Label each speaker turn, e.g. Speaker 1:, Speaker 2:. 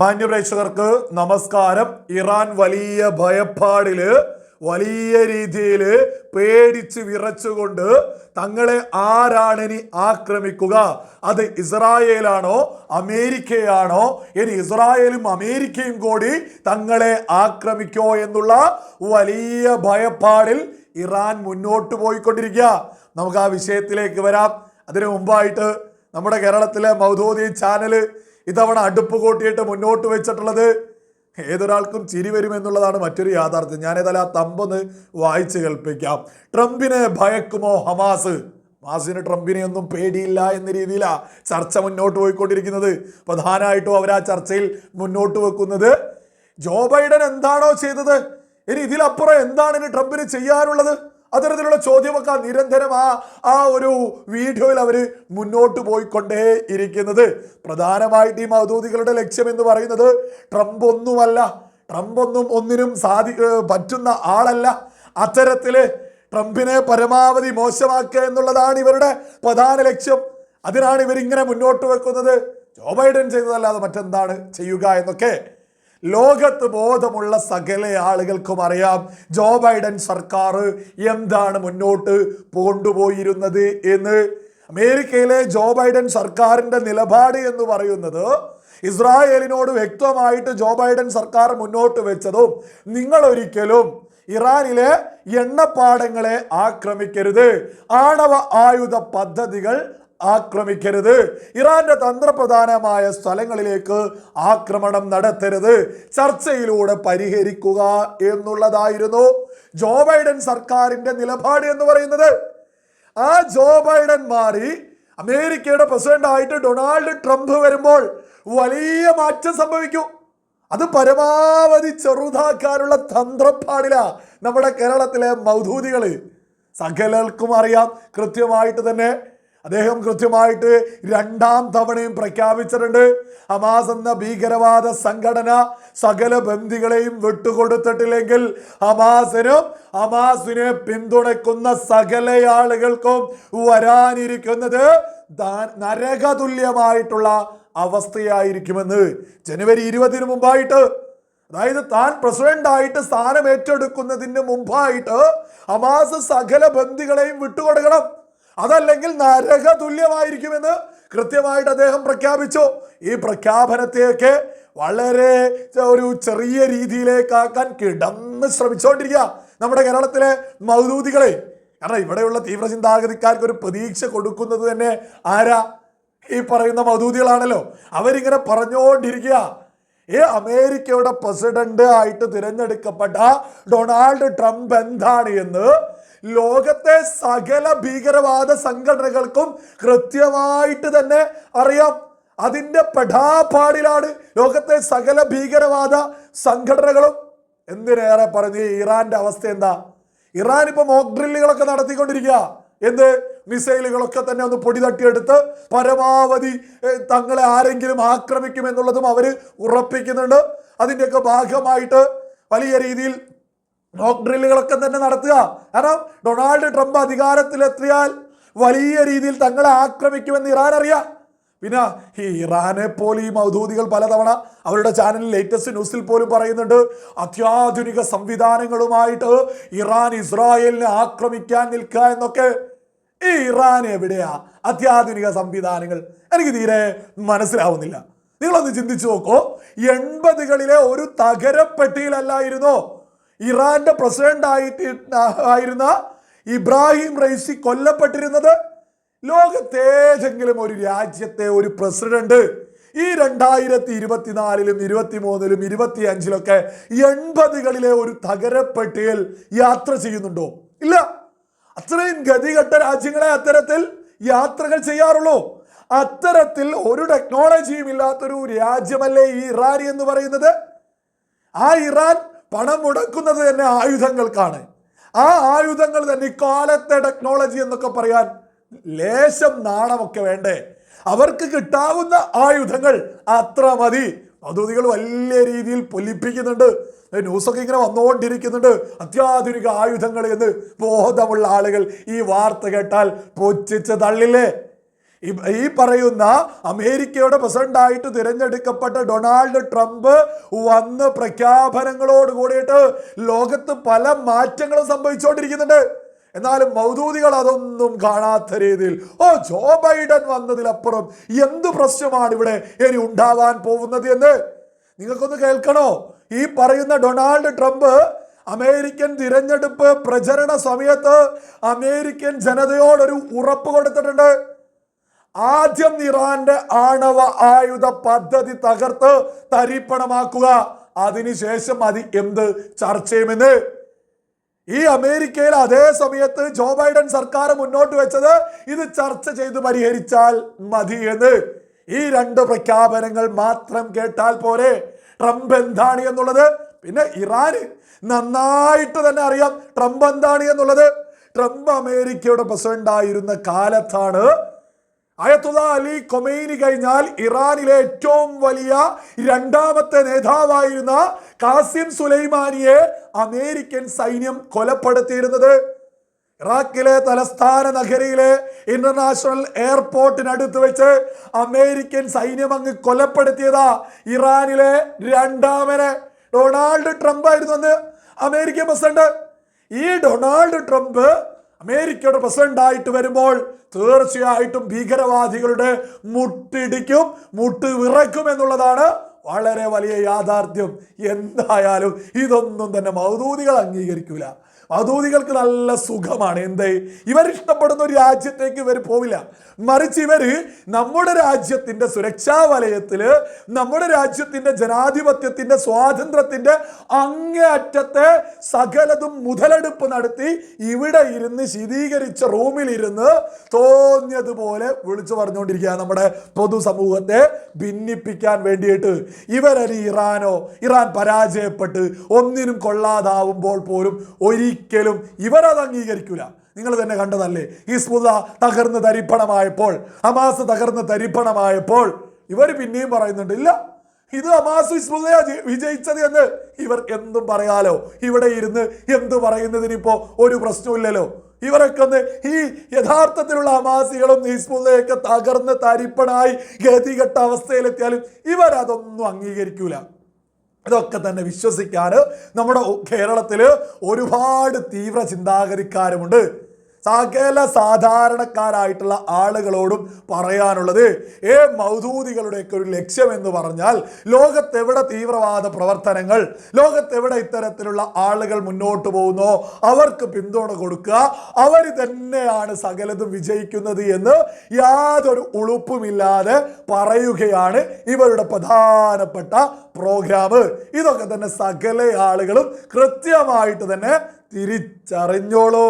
Speaker 1: മാന്യ പ്രേക്ഷകർക്ക് നമസ്കാരം. ഇറാൻ വലിയ ഭയപ്പാടിൽ വലിയ രീതിയിൽ പേടിച്ച് വിറച്ചുകൊണ്ട് തങ്ങളെ ആരാണ് ഇനി ആക്രമിക്കുക? അത് ഇസ്രായേലാണോ? അമേരിക്കയാണോ? ഇനി ഇസ്രായേലും അമേരിക്കയും കൂടി തങ്ങളെ ആക്രമിക്കോ എന്നുള്ള വലിയ ഭയപ്പാടിൽ ഇറാൻ മുന്നോട്ട് പോയിക്കൊണ്ടിരിക്കുക. നമുക്ക് ആ വിഷയത്തിലേക്ക് വരാം. അതിനു മുമ്പായിട്ട് നമ്മുടെ കേരളത്തിലെ മൗദൂദി ചാനൽ ഇതവണ അടുപ്പ് കൂട്ടിയിട്ട് മുന്നോട്ട് വെച്ചിട്ടുള്ളത് ഏതൊരാൾക്കും ചിരി വരുമെന്നുള്ളതാണ് മറ്റൊരു യാഥാർത്ഥ്യം. ഞാനേതായാലും ആ തമ്പൊന്ന് വായിച്ച് കേൾപ്പിക്കാം. ട്രംപിനെ ഭയക്കുമോ ഹമാസ്? ഹമാസിന് ട്രംപിനെ ഒന്നും പേടിയില്ല എന്ന രീതിയിലാണ് ചർച്ച മുന്നോട്ട് പോയിക്കൊണ്ടിരിക്കുന്നത്. പ്രധാനമായിട്ടും അവർ ആ ചർച്ചയിൽ മുന്നോട്ട് വെക്കുന്നത്. ജോ ബൈഡൻ എന്താണോ ചെയ്തത്? ഇനി ഇതിലപ്പുറം എന്താണ് ഇനി ട്രംപിന് ചെയ്യാനുള്ളത്? അത്തരത്തിലുള്ള ചോദ്യമൊക്കെ നിരന്തരം ആ ആ ഒരു വീഡിയോയിൽ അവർ മുന്നോട്ട് പോയിക്കൊണ്ടേ ഇരിക്കുന്നത്. പ്രധാനമായിട്ട് ഈ മൗദൂദികളുടെ ലക്ഷ്യം എന്ന് പറയുന്നത് ട്രംപ് ഒന്നുമല്ല. ട്രംപ് ഒന്നും ഒന്നിനും സാധി പറ്റുന്ന ആളല്ല. അത്തരത്തിൽ ട്രംപിനെ പരമാവധി മോശമാക്കുക എന്നുള്ളതാണ് ഇവരുടെ പ്രധാന ലക്ഷ്യം. അതിനാണ് ഇവരിങ്ങനെ മുന്നോട്ട് വെക്കുന്നത്. ജോ ബൈഡൻ ചെയ്തതല്ലാതെ മറ്റെന്താണ് ചെയ്യുക എന്നൊക്കെ ലോകത്ത് ബോധമുള്ള സകല ആളുകൾക്കും അറിയാം ജോ ബൈഡൻ സർക്കാർ എന്താണ് മുന്നോട്ട് കൊണ്ടുപോയിരുന്നത് എന്ന്. അമേരിക്കയിലെ ജോ ബൈഡൻ സർക്കാരിന്റെ നിലപാട് എന്ന് പറയുന്നത് ഇസ്രായേലിനോട് വ്യക്തമായിട്ട് ജോ ബൈഡൻ സർക്കാർ മുന്നോട്ട് വെച്ചതും നിങ്ങൾ ഒരിക്കലും ഇറാനിലെ എണ്ണപ്പാടങ്ങളെ ആക്രമിക്കരുത്. ആണവ ആയുധ പദ്ധതികൾ ആക്രമിക്കരുത്. ഇറാന്റെ തന്ത്രപ്രധാനമായ സ്ഥലങ്ങളിലേക്ക് ആക്രമണം നടത്തരുത്. ചർച്ചയിലൂടെ പരിഹരിക്കുക എന്നുള്ളതായിരുന്നു ജോ ബൈഡൻ സർക്കാരിന്റെ നിലപാട് എന്ന് പറയുന്നത്. ആ ജോ ബൈഡൻ മാറി അമേരിക്കയുടെ പ്രസിഡന്റ് ആയിട്ട് ഡൊണാൾഡ് ട്രംപ് വരുമ്പോൾ വലിയ മാറ്റം സംഭവിക്കും. അത് പരമാവധി ചെറുതാക്കാനുള്ള തന്ത്രപ്പാടില നമ്മുടെ കേരളത്തിലെ മൗധൂതികൾ സകലർക്കും അറിയാം. കൃത്യമായിട്ട് തന്നെ അദ്ദേഹം കൃത്യമായിട്ട് രണ്ടാം തവണയും പ്രഖ്യാപിച്ചിട്ടുണ്ട്. ഹമാസ് എന്ന ഭീകരവാദ സംഘടന സകല ബന്ദികളെയും വിട്ടുകൊടുത്തിട്ടില്ലെങ്കിൽ ഹമാസിനും ഹമാസിനെ പിന്തുണയ്ക്കുന്ന സകല ആളുകൾക്കും വരാനിരിക്കുന്നത് നരകതുല്യമായിട്ടുള്ള അവസ്ഥയായിരിക്കുമെന്ന് ജനുവരി ഇരുപതിന് മുമ്പായിട്ട് അതായത് താൻ പ്രസിഡന്റ് ആയിട്ട് സ്ഥാനം ഏറ്റെടുക്കുന്നതിന് മുമ്പായിട്ട് ഹമാസ് സകല ബന്ദികളെയും വിട്ടുകൊടുക്കണം. അതല്ലെങ്കിൽ നരക തുല്യമായിരിക്കുമെന്ന് കൃത്യമായിട്ട് അദ്ദേഹം പ്രഖ്യാപിച്ചു. ഈ പ്രഖ്യാപനത്തെയൊക്കെ വളരെ ഒരു ചെറിയ രീതിയിലേക്കാക്കാൻ കിടന്ന് ശ്രമിച്ചുകൊണ്ടിരിക്കുക നമ്മുടെ കേരളത്തിലെ മൗദൂദികളെ കാരണം ഇവിടെയുള്ള തീവ്ര ചിന്താഗതിക്കാർക്ക് ഒരു പ്രതീക്ഷ കൊടുക്കുന്നത് തന്നെ ആരാ? ഈ പറയുന്ന മൗദൂദികളാണല്ലോ അവരിങ്ങനെ പറഞ്ഞുകൊണ്ടിരിക്കുക. ഈ അമേരിക്കയുടെ പ്രസിഡന്റ് ആയിട്ട് തിരഞ്ഞെടുക്കപ്പെട്ട ഡൊണാൾഡ് ട്രംപ് എന്താണ് എന്ന് ലോകത്തെ സകല ഭീകരവാദ സംഘടനകൾക്കും കൃത്യമായിട്ട് തന്നെ അറിയാം. അതിന്റെ പെടാപ്പാടിലാണ് ലോകത്തെ സകല ഭീകരവാദ സംഘടനകളും. എന്തിനേറെ പറഞ്ഞു ഇറാന്റെ അവസ്ഥ എന്താ? ഇറാൻ ഇപ്പൊ മോക്ക് ഡ്രില്ലുകളൊക്കെ നടത്തിക്കൊണ്ടിരിക്കുക. എന്ത്? മിസൈലുകളൊക്കെ തന്നെ ഒന്ന് പൊടി തട്ടിയെടുത്ത് പരമാവധി തങ്ങളെ ആരെങ്കിലും ആക്രമിക്കും എന്നുള്ളതും അവർ ഉറപ്പിക്കുന്നുണ്ട്. അതിന്റെയൊക്കെ ഭാഗമായിട്ട് വലിയ രീതിയിൽ മോക്ക് ഡ്രില്ലുകളൊക്കെ തന്നെ നടത്തുക. കാരണം ഡൊണാൾഡ് ട്രംപ് അധികാരത്തിലെത്തിയാൽ വലിയ രീതിയിൽ തങ്ങളെ ആക്രമിക്കുമെന്ന് ഇറാൻ അറിയാം. പിന്നെ ഈ ഇറാനെ പോലെ ഈ മൗദൂദികൾ പലതവണ അവരുടെ ചാനലിൽ ലേറ്റസ്റ്റ് ന്യൂസിൽ പോലും പറയുന്നുണ്ട്. അത്യാധുനിക സംവിധാനങ്ങളുമായിട്ട് ഇറാൻ ഇസ്രായേലിനെ ആക്രമിക്കാൻ നിൽക്കുക എന്നൊക്കെ. ഈ ഇറാൻ എവിടെയാ? അത്യാധുനിക സംവിധാനങ്ങൾ. എനിക്ക് തീരെ മനസ്സിലാവുന്നില്ല. നിങ്ങളൊന്ന് ചിന്തിച്ചു നോക്കൂ. എൺപതുകളിലെ ഒരു തകരപ്പെട്ടിയിലല്ലായിരുന്നോ? ഇറാന്റെ പ്രസിഡന്റ് ആയിട്ട് ആയിരുന്ന ഇബ്രാഹിം റൈസി കൊല്ലപ്പെട്ടിരുന്നത്. ലോകത്തേതെങ്കിലും ഒരു രാജ്യത്തെ ഒരു പ്രസിഡന്റ് ഈ രണ്ടായിരത്തി ഇരുപത്തിനാലിലും ഇരുപത്തി മൂന്നിലും ഇരുപത്തി അഞ്ചിലൊക്കെ എൺപതുകളിലെ ഒരു തകരപ്പെട്ടിയിൽ യാത്ര ചെയ്യുന്നുണ്ടോ? ഇല്ല. അത്രയും ഗതികെട്ട രാജ്യങ്ങളെ അത്തരത്തിൽ യാത്രകൾ ചെയ്യാറുള്ളൂ. അത്തരത്തിൽ ഒരു ടെക്നോളജിയും ഇല്ലാത്തൊരു രാജ്യമല്ലേ ഈ ഇറാൻ എന്ന് പറയുന്നത്? ആ ഇറാൻ പണം മുടക്കുന്നത് തന്നെ ആയുധങ്ങൾക്കാണ്. ആ ആയുധങ്ങൾ തന്നെ ഇക്കാലത്തെ ടെക്നോളജി എന്നൊക്കെ പറയാൻ ലേശം നാണമൊക്കെ വേണ്ടേ. അവർക്ക് കിട്ടാവുന്ന ആയുധങ്ങൾ അത്ര മതി. മധുതികൾ വലിയ രീതിയിൽ പൊലിപ്പിക്കുന്നുണ്ട്. ന്യൂസൊക്കെ ഇങ്ങനെ വന്നുകൊണ്ടിരിക്കുന്നുണ്ട് അത്യാധുനിക ആയുധങ്ങൾ എന്ന് ബോധമുള്ള ആളുകൾ ഈ വാർത്ത കേട്ടാൽ പൊച്ചിച്ച് തള്ളില്ലേ? ഈ- പറയുന്ന അമേരിക്കയുടെ പ്രസിഡന്റായിട്ട് തിരഞ്ഞെടുക്കപ്പെട്ട ഡൊണാൾഡ് ട്രംപ് വന്ന് പ്രഖ്യാപനങ്ങളോട് കൂടിയിട്ട് ലോകത്ത് പല മാറ്റങ്ങളും സംഭവിച്ചുകൊണ്ടിരിക്കുന്നുണ്ട്. എന്നാലും മൗദൂദികൾ അതൊന്നും കാണാത്ത രീതിയിൽ ഓ ജോ ബൈഡൻ വന്നതിലപ്പുറം എന്ത് പ്രശ്നമാണ് ഇവിടെ ഇനി ഉണ്ടാവാൻ പോകുന്നത് എന്ന്? നിങ്ങൾക്കൊന്ന് കേൾക്കണോ? ഈ പറയുന്ന ഡൊണാൾഡ് ട്രംപ് അമേരിക്കൻ തിരഞ്ഞെടുപ്പ് പ്രചരണ സമയത്ത് അമേരിക്കൻ ജനതയോടൊരു ഉറപ്പ് കൊടുത്തിട്ടുണ്ട്. ആദ്യം ഇറാന്റെ ആണവ ആയുധ പദ്ധതി തകർത്ത് തരിപ്പണമാക്കുക. അതിനുശേഷം അത് എന്ത് ചർച്ച ചെയ്യുമെന്ന്? ഈ അമേരിക്കയിൽ അതേ സമയത്ത് ജോ ബൈഡൻ സർക്കാർ മുന്നോട്ട് വെച്ചത് ഇത് ചർച്ച ചെയ്ത് പരിഹരിച്ചാൽ മതി എന്ന്. ഈ രണ്ട് പ്രഖ്യാപനങ്ങൾ മാത്രം കേട്ടാൽ പോരെ. ട്രംപ് എന്താണ് എന്നുള്ളത്? പിന്നെ ഇറാന് നന്നായിട്ട് തന്നെ അറിയാം ട്രംപ് എന്താണ് എന്നുള്ളത്. ട്രംപ് അമേരിക്കയുടെ പ്രസിഡന്റ് ആയിരുന്ന കാലത്താണ് അയത്തുള്ള അലി കൊമൈനി കഴിഞ്ഞാൽ ഇറാനിലെ ഏറ്റവും വലിയ രണ്ടാമത്തെ നേതാവായിരുന്ന കാസിം സുലൈമാനിയെ അമേരിക്കൻ സൈന്യം കൊലപ്പെടുത്തിയിരുന്നത്. ഇറാഖിലെ തലസ്ഥാന നഗരിയിലെ ഇന്റർനാഷണൽ എയർപോർട്ടിനടുത്ത് വെച്ച് അമേരിക്കൻ സൈന്യം അങ്ങ് കൊലപ്പെടുത്തിയതാ ഇറാനിലെ രണ്ടാമനെ. ഡൊണാൾഡ് ട്രംപ് ആയിരുന്നു അന്ന് അമേരിക്കൻ പ്രസിഡന്റ്. ഈ ഡൊണാൾഡ് ട്രംപ് അമേരിക്കയുടെ പ്രസിഡന്റ് ആയിട്ട് വരുമ്പോൾ തീർച്ചയായിട്ടും ഭീകരവാദികളുടെ മുട്ടിടിക്കും മുട്ട് വിറക്കും എന്നുള്ളതാണ് വളരെ വലിയ യാഥാർത്ഥ്യം. എന്തായാലും ഇതൊന്നും തന്നെ മൗദൂദികൾ അംഗീകരിക്കൂല. മൗദൂദികൾക്ക് നല്ല സുഖമാണ്. എന്തേ? ഇവരിഷ്ടപ്പെടുന്ന ഒരു രാജ്യത്തേക്ക് ഇവർ പോവില്ല. മറിച്ച് ഇവർ നമ്മുടെ രാജ്യത്തിന്റെ സുരക്ഷാ വലയത്തിൽ നമ്മുടെ രാജ്യത്തിന്റെ ജനാധിപത്യത്തിന്റെ സ്വാതന്ത്ര്യത്തിന്റെ അങ്ങേയറ്റത്തെ സകലതും മുതലെടുപ്പ് നടത്തി ഇവിടെ ഇരുന്ന് ശീതീകരിച്ച റൂമിലിരുന്ന് തോന്നിയതുപോലെ വിളിച്ചു പറഞ്ഞുകൊണ്ടിരിക്കുക നമ്മുടെ പൊതുസമൂഹത്തെ ഭിന്നിപ്പിക്കാൻ വേണ്ടിയിട്ട്. ഇവരൊരു ഇറാനോ ഇറാൻ പരാജയപ്പെട്ട് ഒന്നിനും കൊള്ളാതാവുമ്പോൾ പോലും ഒരിക്കലും ഇവരത് അംഗീകരിക്കില്ല നിങ്ങൾ തന്നെ കണ്ടതല്ലേ? ഹിസ്ബുല്ല തകർന്ന് തരിപ്പണമായപ്പോൾ ഹമാസ് തകർന്ന് തരിപ്പണമായപ്പോൾ ഇവർ പിന്നെയും പറയുന്നുണ്ട് ഇല്ല ഇത് ഹമാസ് ഹിസ്ബുല്ലയാ ജയി- വിജയിച്ചത് എന്ന് ഇവർ എന്തും പറയാലോ? ഇവിടെ ഇരുന്ന് എന്തു പറയുന്നതിനിപ്പോ ഒരു പ്രശ്നമില്ലല്ലോ ഇവരൊക്കെ ഒന്ന് ഈ യഥാർത്ഥത്തിലുള്ള ഹമാസികളും ഹിസ്ബുല്ലയൊക്കെ തകർന്ന് തരിപ്പണായി ഗതികെട്ട അവസ്ഥയിലെത്തിയാലും ഇവരതൊന്നും അംഗീകരിക്കൂല. ഇതൊക്കെ തന്നെ വിശ്വസിക്കാൻ നമ്മുടെ കേരളത്തിൽ ഒരുപാട് തീവ്ര ചിന്താഗതിക്കാരുമുണ്ട്. സകല സാധാരണക്കാരായിട്ടുള്ള ആളുകളോടും പറയാനുള്ളത് ഏ മൗദൂദികളുടെയൊക്കെ ഒരു ലക്ഷ്യം എന്ന് പറഞ്ഞാൽ ലോകത്തെവിടെ തീവ്രവാദ പ്രവർത്തനങ്ങൾ ലോകത്തെവിടെ ഇത്തരത്തിലുള്ള ആളുകൾ മുന്നോട്ട് പോകുന്നോ അവർക്ക് പിന്തുണ കൊടുക്കുക അവർ തന്നെയാണ് സകലതും വിജയിക്കുന്നത് എന്ന് യാതൊരു ഉളുപ്പുമില്ലാതെ പറയുകയാണ് ഇവരുടെ പ്രധാനപ്പെട്ട പ്രോഗ്രാം ഇതൊക്കെ തന്നെ സകല ആളുകളും കൃത്യമായിട്ട് തന്നെ തിരിച്ചറിഞ്ഞോളൂ.